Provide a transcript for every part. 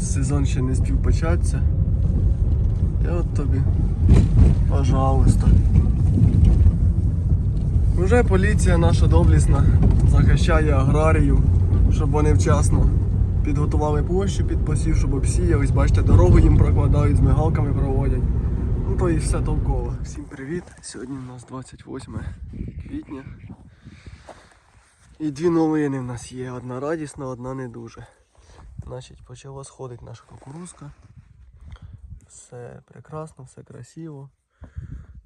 Сезон ще не спів початися. І от тобі. Пожалуйста. Уже поліція наша доблісна захищає аграрію, щоб вони вчасно підготували площу під посів, щоб обсіялись. Бачите, дорогу їм прокладають, з мигалками проводять. Ну то і все толково. Всім привіт! Сьогодні у нас 28 квітня. І дві новини в нас є. Одна радісна, одна не дуже. Значить, почала сходити наша кукурузка. Все прекрасно, все красиво.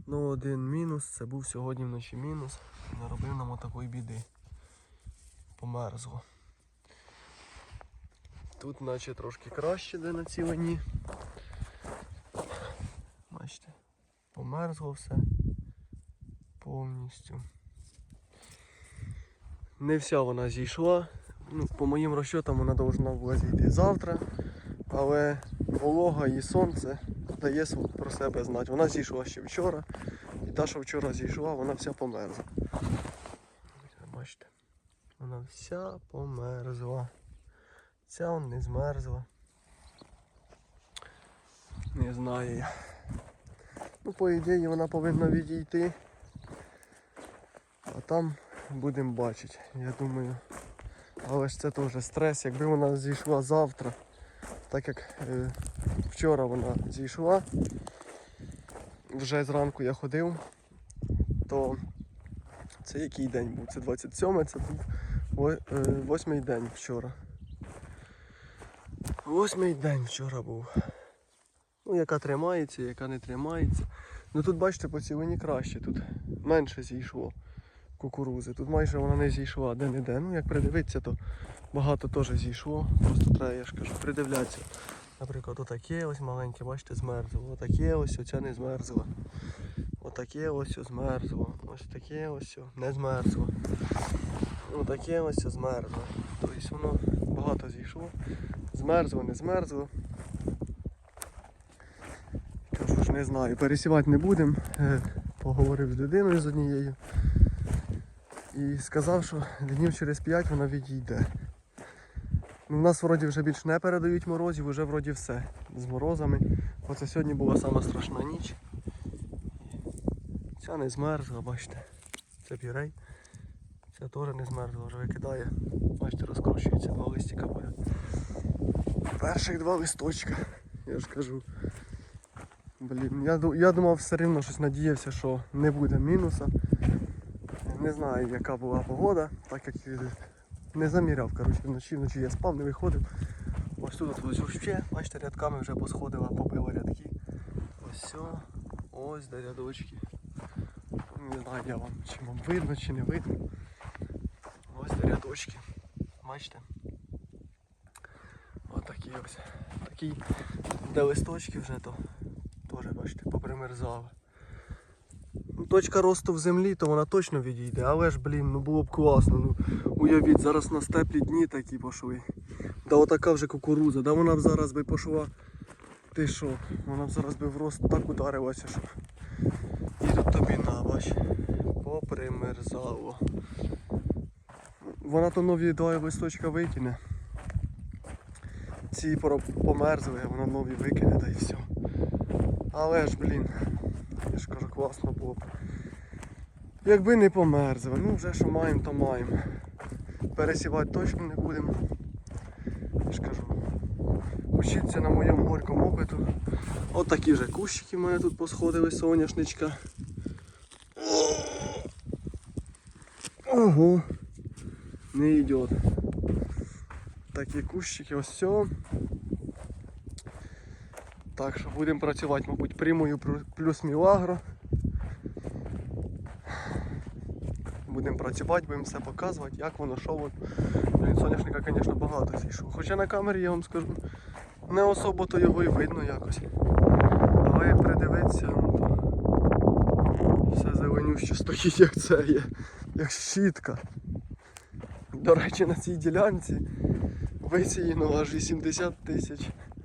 Ну, один мінус, це був сьогодні вночі мінус. Наробив нам отакої біди. Померзло. Тут наче трошки краще, де на цілені. Бачите, померзло все повністю. Не вся вона зійшла. Ну, по моїм розчотам вона повинна була зійти завтра, але волога і сонце дає про себе знати. Вона зійшла ще вчора, і та, що вчора зійшла, вона вся померзла. Бачите, вона вся померзла. Ця он не змерзла. Не знаю я. Ну, по ідеї вона повинна відійти. А там будемо бачити, я думаю. Але ж це теж стрес. Якби вона зійшла завтра, так як е, вчора вона зійшла, вже зранку я ходив, то це який день був? Це 27 це був е, восьмий день вчора. Восьмий день вчора був. Ну, яка тримається, яка не тримається. Ну тут бачите, по цілині краще, тут менше зійшло кукурузи. Тут майже вона не зійшла де-не-де. Ну як придивитися, то багато теж зійшло. Просто треба, я ж кажу, придивлятися. Наприклад, отаке ось маленьке, бачите, змерзло. Отаке ось оця не змерзла. Отаке ось змерзло. Ось таке ось не змерзло. Отаке ось змерзло. Тобто воно багато зійшло. Змерзло, не змерзло. Кажу ж, не знаю, пересівати не будемо. Е, Поговорив з людиною з однією. І сказав, що днів через 5 вона відійде. Ну, в нас вроді вже більш не передають морозів, вже вроді все з морозами. Оце сьогодні була сама страшна ніч. Ця не змерзла, бачите. Це пірей. Ця теж не змерзла, вже викидає. Бачите, розкручується, два листика буде. Перших два листочка, я ж кажу. Блін, я, я думав все рівно щось надіявся, що не буде мінуса. Не знаю, яка була погода, так як не заміряв. Коротше, вночі вночі я спав, не виходив. Ось тут ось ще, бачите, рядками вже посходила, побила рядки. Ось все, ось де рядочки. Не знаю, я вам, чи вам видно, чи не видно. Ось де рядочки. Бачите? Ось такі ось. Такі, де листочки вже то теж, бачите, попримерзали. Точка росту в землі, то вона точно відійде, але ж, блін, ну було б класно. Ну, уявіть, зараз у нас теплі дні такі пішли. Да отака вже кукуруза, да вона б зараз би пішла. Ти що, вона б зараз би в рост так ударилася, що. І тобі на, бач. Попримерзало. Вона то нові два листочка викине. Ці померзли, вона нові викине, та й все. Але ж, блін, класно було б. Якби не померзли, ну вже що маємо, то маємо. Пересівати точно не будемо. Я ж кажу. Учіться на моєму горькому опиту. От такі вже кущики в мене тут посходили соняшничка. Ого, не йде. Такі кущики, ось все. Так що будемо працювати, мабуть, примою плю- плюс мілагро. Будемо працювати, будемо все показувати, як воно, що воно. Блін, соняшника, звісно, багато зійшло. Хоча на камері я вам скажу, не особо то його і видно якось. Але як придивитися, ну то все зеленюще стоїть, як це є, як щітка. До речі, на цій ділянці висіяно аж 80 тисяч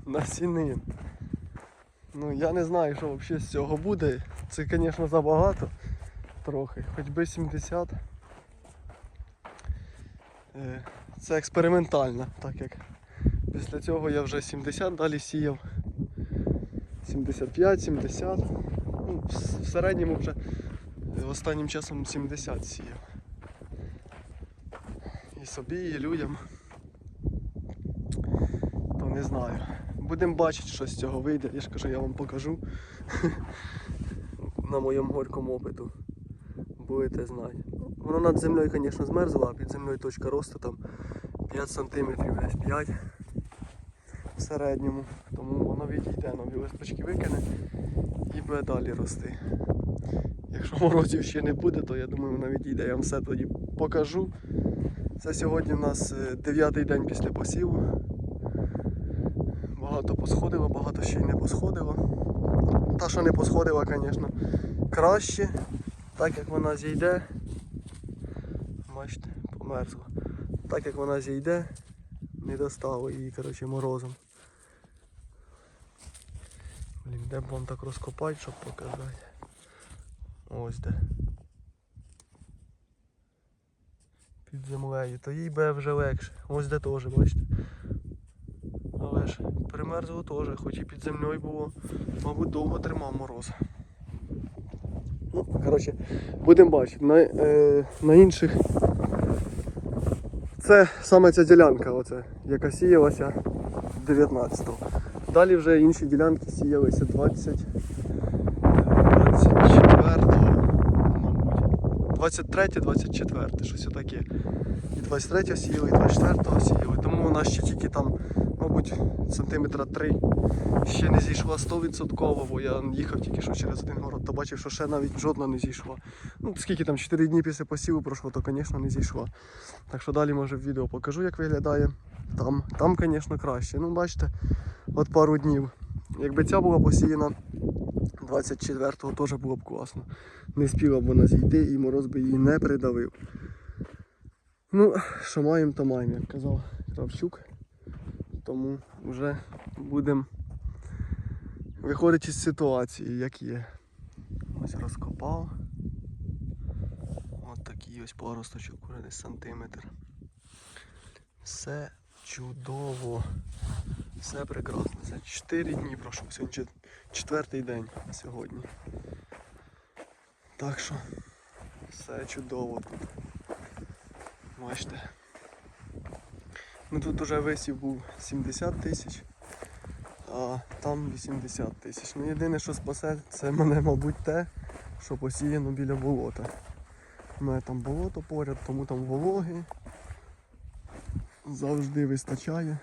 насінин. Ну я не знаю, що взагалі з цього буде. Це, звісно, забагато трохи. Хоч би 70. Е, Це експериментально, так як Після цього я вже 70 далі сіяв. 75, 70. Ну, в середньому вже е, останнім часом 70 сіяв. І собі, і людям. То не знаю. Будемо бачити, що з цього вийде. Я ж кажу, я вам покажу на моєму горькому опиту. Будете знати. Воно над землею, звісно, змерзло, а під землею точка росту там 5 см, десь 5 в середньому. Тому воно відійде, нові листочки викине і буде далі рости. Якщо морозів ще не буде, то я думаю, воно відійде. Я вам все тоді покажу. Це сьогодні у нас е, дев'ятий день після посіву. Багато посходило, багато ще й не посходило. Та, що не посходила, звісно, краще, так як вона зійде. Бачите, померзла. Так як вона зійде, не достало її, коротше, морозом. Блін, де б вам так розкопати, щоб показати. Ось де. Під землею. То їй буде вже легше. Ось де теж, бачите. Але ж примерзло теж, хоч і під землею було, мабуть, довго тримав мороз. Коротше, будемо бачити. На, е, на інших. Це саме ця ділянка, оце, яка сіялася 19-го. Далі вже інші ділянки сіялися 20, 24-го, мабуть. 23, 24, щось отаке. І 23-го сіяли, і 24-го сіяли. Тому у нас ще тільки там, мабуть, сантиметра 3 ще не зійшла 100%, бо я їхав тільки що через один город, то бачив, що ще навіть жодна не зійшла. Ну, скільки там 4 дні після посіву пройшло, то, звісно, не зійшла. Так що далі, може, в відео покажу, як виглядає. Там, там, звісно, краще. Ну, бачите, от пару днів. Якби ця була посіяна 24-го, теж було б класно. Не спіла б вона зійти і мороз би її не придавив. Ну, що маємо, то маємо, як казав Кравчук. Тому вже будемо виходити із ситуації, як є. Ось розкопав. Ось такий ось поросточок, уже десь сантиметр. Все чудово. Все прекрасно. Це 4 дні пройшов. Сьогодні четвертий день сьогодні. Так що все чудово тут. Бачите. Ну тут уже висів був 70 тисяч, а там 80 тисяч. Ну єдине, що спасе, це мене, мабуть, те, що посіяно біля болота. У мене там болото поряд, тому там вологи завжди вистачає.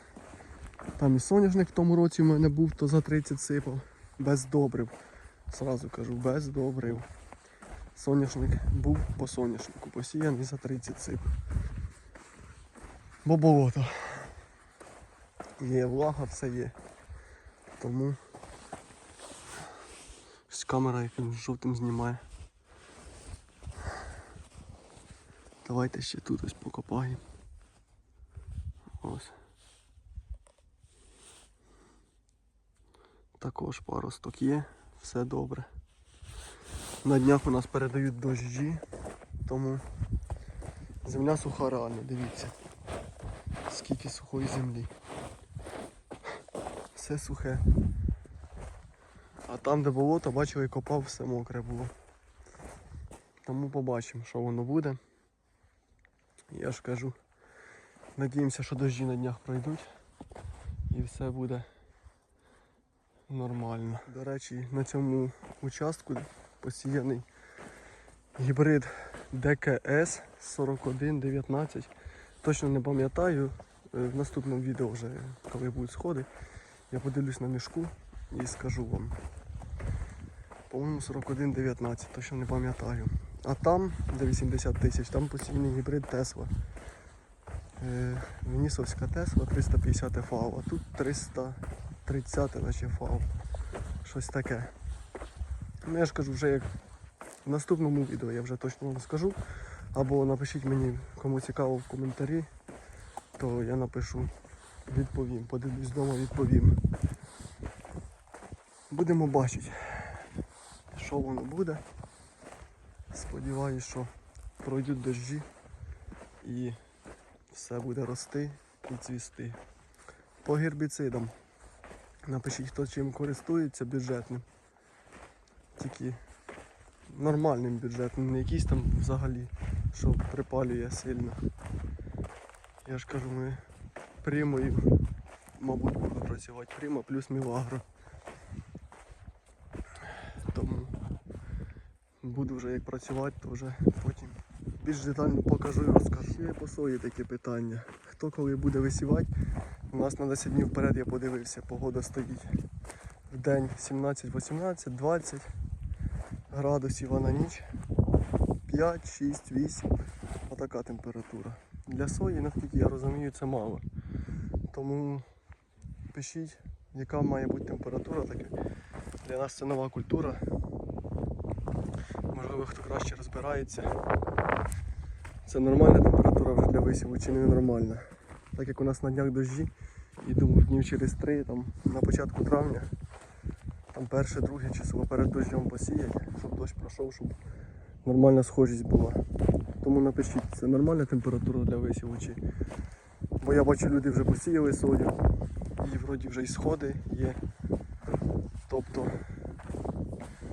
Там і соняшник в тому році в мене був, то за 30 сипав. Без добрив. Сразу кажу, без добрив. Соняшник був по соняшнику, посіяний за 30 сипав. Бо болото. Є влага, все є. Тому ось камера якимось жовтим знімає. Давайте ще тут ось покопаємо. Ось. Також паросток є, все добре. На днях у нас передають дощі, тому земля суха реально, дивіться. Скільки сухої землі. Все сухе. А там, де болото, бачили, копав, все мокре було. Тому побачимо, що воно буде. Я ж кажу, надіємося, що дощі на днях пройдуть і все буде нормально. До речі, на цьому участку посіяний гібрид ДКС 4119. Точно не пам'ятаю. Е, В наступному відео вже, коли будуть сходи, я подивлюсь на мішку і скажу вам. По-моєму 4119, точно не пам'ятаю. А там, де 80 тисяч, там посіяний гібрид Тесла. Е, Венісовська Тесла 350 FAO, а тут 330 наче FAO. Щось таке. Ну я ж кажу, вже як в наступному відео я вже точно вам скажу. Або напишіть мені, кому цікаво в коментарі, то я напишу, відповім. Подивлюсь вдома, відповім. Будемо бачити, що воно буде. Сподіваюсь, що пройдуть дощі і все буде рости і цвісти. По гербіцидам. Напишіть, хто чим користується бюджетним. Тільки нормальним бюджетним, не якийсь там взагалі, що припалює сильно. Я ж кажу, ми примою, мабуть, буду працювати прима плюс мівагро. Тому буду вже як працювати, то вже потім більш детально покажу і розкажу. Ще по сої таке питання. Хто коли буде висівати? У нас на 10 днів вперед я подивився, погода стоїть. В день 17, 18, 20 градусів, а на ніч 5, 6, 8. Отака температура. Для сої, наскільки я розумію, це мало. Тому пишіть, яка має бути температура. Таке. Для нас це нова культура. Можливо, хто краще розбирається. Це нормальна температура вже для висіву чи не нормальна. Так як у нас на днях дощі, і думаю, днів через три, там, на початку травня, там перше, друге число перед дощом посіять, щоб дощ пройшов, щоб нормальна схожість була. Тому напишіть, це нормальна температура для висіву чи. Бо я бачу, люди вже посіяли сою, і вроді вже і сходи є. Тобто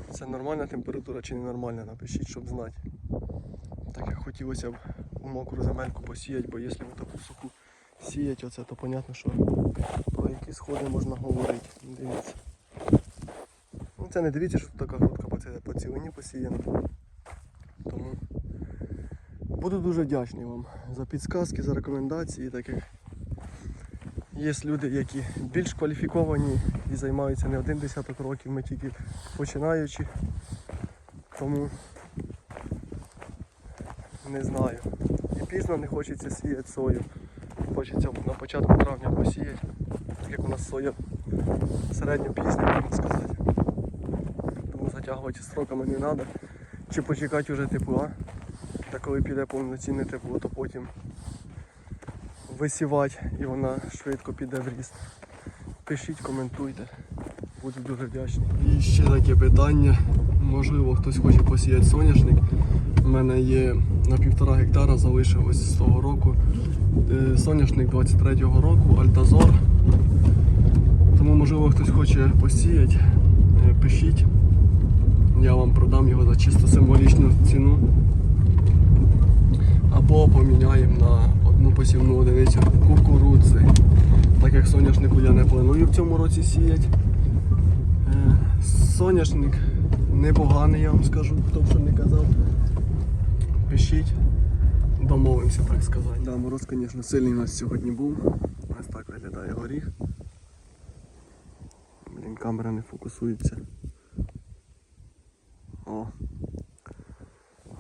це нормальна температура чи ненормальна, напишіть, щоб знати. Так як хотілося б у мокру земельку посіяти, бо якщо в таку суху сіять, оце, то понятно, що про які сходи можна говорити. Дивіться. Ну, це не дивіться, що тут така грудка, по цілині посіяна. Буду дуже вдячний вам за підсказки, за рекомендації, так як є люди, які більш кваліфіковані і займаються не один десяток років, ми тільки починаючи. Тому не знаю. І пізно не хочеться сіяти сою. Хочеться на початку травня посіяти, так як у нас соя середньо пізня, можна сказати. Тому затягувати строками не треба. Чи почекати вже тепла. Та коли піде повноцінне тепло, то потім висівати і вона швидко піде в ріст. Пишіть, коментуйте. Буду дуже вдячний. І ще таке питання. Можливо, хтось хоче посіяти соняшник. У мене є на півтора гектара залишилось з того року. Е, Соняшник 23-го року, Альтазор. Тому можливо хтось хоче посіяти. Е, Пишіть. Я вам продам його за чисто символічну ціну. Або поміняємо на одну посівну одиницю кукурудзи. Так як соняшнику я не планую в цьому році сіяти. Е, Соняшник непоганий, я вам скажу, хто б що не казав. Пишіть, домовимося, так сказати. Да, мороз, звісно, сильний у нас сьогодні був. Ось так виглядає горіх. Блін, камера не фокусується. О.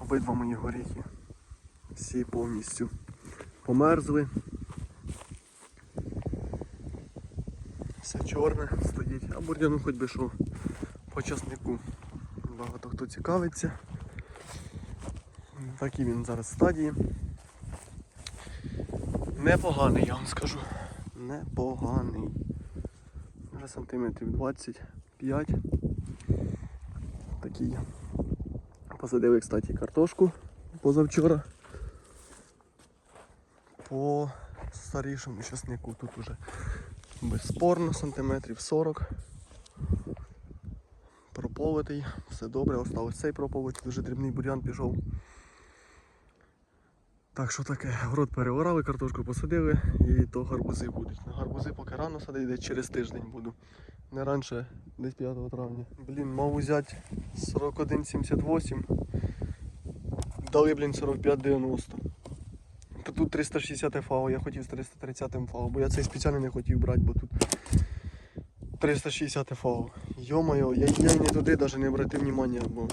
Обидва мої горіхи. Всі повністю померзли. Все чорне стоїть, а бур'яну хоч би що по часнику. Багато хто цікавиться. Такий він зараз в стадії. Непоганий, я вам скажу. Непоганий. Вже сантиметрів 25. Такий. Посадили, кстати, картошку позавчора. По старішому часнику тут уже безспорно сантиметрів 40. Прополитий, все добре, осталось цей прополитий, дуже дрібний бур'ян пішов. Так що таке, город переорали, картошку посадили і то гарбузи будуть. На гарбузи поки рано садити, десь через тиждень буду. Не раніше, десь 5 травня. Блін, мав взяти 41,78. Дали, блін, 45,90. Тут 360 фау, я хотів з 330 фау, бо я цей спеціально не хотів брати, бо тут 360 фау. Йо-моє, я, я не туди навіть не обратив внимання, бо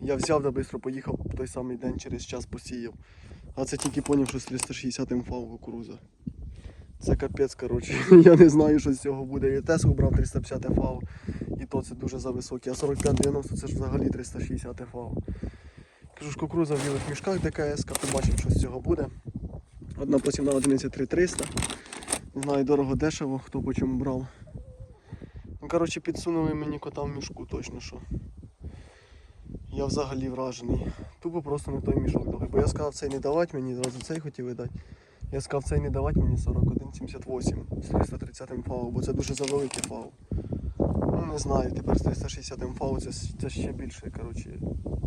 я взяв да швидко поїхав той самий день через час посіяв. А це тільки зрозумів, що з 360 фау кукуруза. Це капець, коротше. Я не знаю, що з цього буде. Я Тесу брав 350 фау, і то це дуже зависоке. А 45-90 це ж взагалі 360 фау. Кажу ж кукуруза в білих мішках ДКС, побачимо, що з цього буде. Одна посівна одиниця 3300. Не знаю, дорого дешево, хто по чому брав. Ну, коротше, підсунули мені кота в мішку точно що. Я взагалі вражений. Тупо просто не той мішок дали. Бо я сказав цей не давати мені, зразу цей хотіли дати. Я сказав цей не давати мені 41 78 з 330 МФАУ, бо це дуже завеликий фау. Ну не знаю, тепер з 360 МФАУ це, це ще більше. Коротше.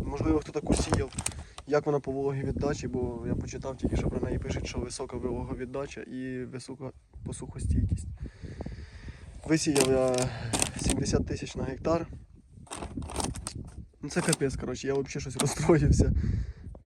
Можливо, хто таку сіяв, як вона по вологі віддачі, бо я почитав тільки, що про неї пишуть, що висока вологовіддача і висока посухостійкість. Висіяв я 70 тисяч на гектар. Ну це капець, коротше, я взагалі щось розстроївся.